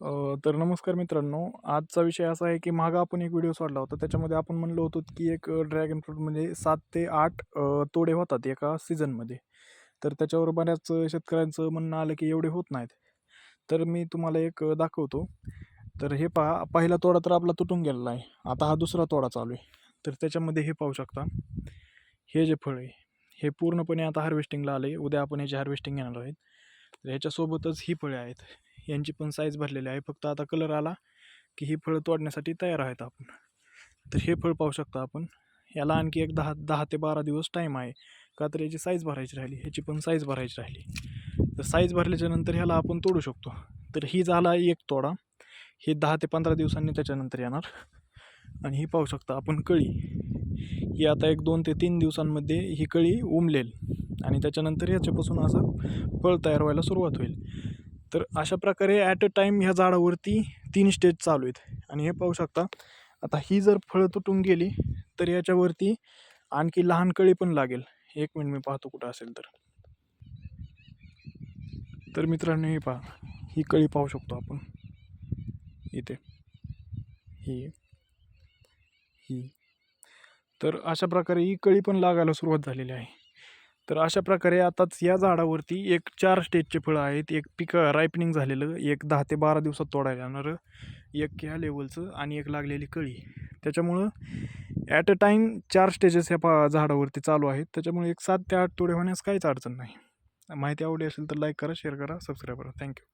तर नमस्कार मित्रांनो आजचा विषय असा आहे की मागं आपण एक व्हिडिओ सोडला होता. त्याच्यामध्ये आपण म्हणलो होतो की एक ड्रॅगन फ्रूट म्हणजे सात ते आठ तोडे होतात एका सीझनमध्ये तर त्याच्यावर बऱ्याच शेतकऱ्यांचं म्हणणं आलं की एवढे होत नाहीत. तर मी तुम्हाला एक दाखवतो. तर हे पहा पहिला तोडा तर आपला तुटून गेलेला आहे. आता हा दुसरा तोडा चालू आहे. तर त्याच्यामध्ये हे पाहू शकता. हे जे फळ आहे हे पूर्णपणे आता हार्वेस्टिंगला आले उद्या आपण ह्याचे हार्वेस्टिंग घेणार आहेत. तर ह्याच्यासोबतच ही फळे आहेत. यांची पण साईज भरलेली आहे. फक्त आता कलर आला की ही फळं तोडण्यासाठी तयार आहेत आपण. तर हे फळ पाहू शकता आपण. याला आणखी एक दहा दहा ते बारा दिवस टाईम आहे. का तर याची साईज भरायची राहिली. ह्याची पण साईज भरायची राहिली. तर साईज भरल्याच्या नंतर ह्याला आपण तोडू शकतो. तर ही झाला एक तोडा. हे दहा ते पंधरा दिवसांनी त्याच्यानंतर येणार. आणि ही पाहू शकता आपण कळी. ही आता एक दोन ते तीन दिवसांमध्ये ही कळी उमलेल. आणि त्याच्यानंतर याच्यापासून असं फळ तयार व्हायला सुरुवात होईल. तर अशा प्रकारे ॲट अ टाईम ह्या झाडावरती तीन स्टेज चालू आहेत. आणि हे पाहू शकता आता ही जर फळं तुटून गेली तर याच्यावरती आणखी लहान कळी पण लागेल. एक मिनिट मी पाहतो कुठं असेल तर. तर मित्रांनो हे पहा ही कळी पाहू शकतो आपण. इथे. ही. ही. तर अशा प्रकारे ही कळी पण लागायला सुरुवात झालेली आहे. तर अशा प्रकारे आताच या झाडावरती एक चार स्टेजचे फळं आहेत. एक पिक रायपनिंग झालेलं एक दहा ते बारा दिवसात तोडायला येणारं एक ह्या लेवलचं आणि एक लागलेली कळी. त्याच्यामुळं ॲट अ टाईम चार स्टेजेस ह्या पा झाडावरती चालू आहेत. त्याच्यामुळे एक सात ते आठ तोडे होण्यास काहीच अडचण नाही. माहिती आवडली असेल तर लाईक करा शेअर करा सबस्क्राईब करा. थँक्यू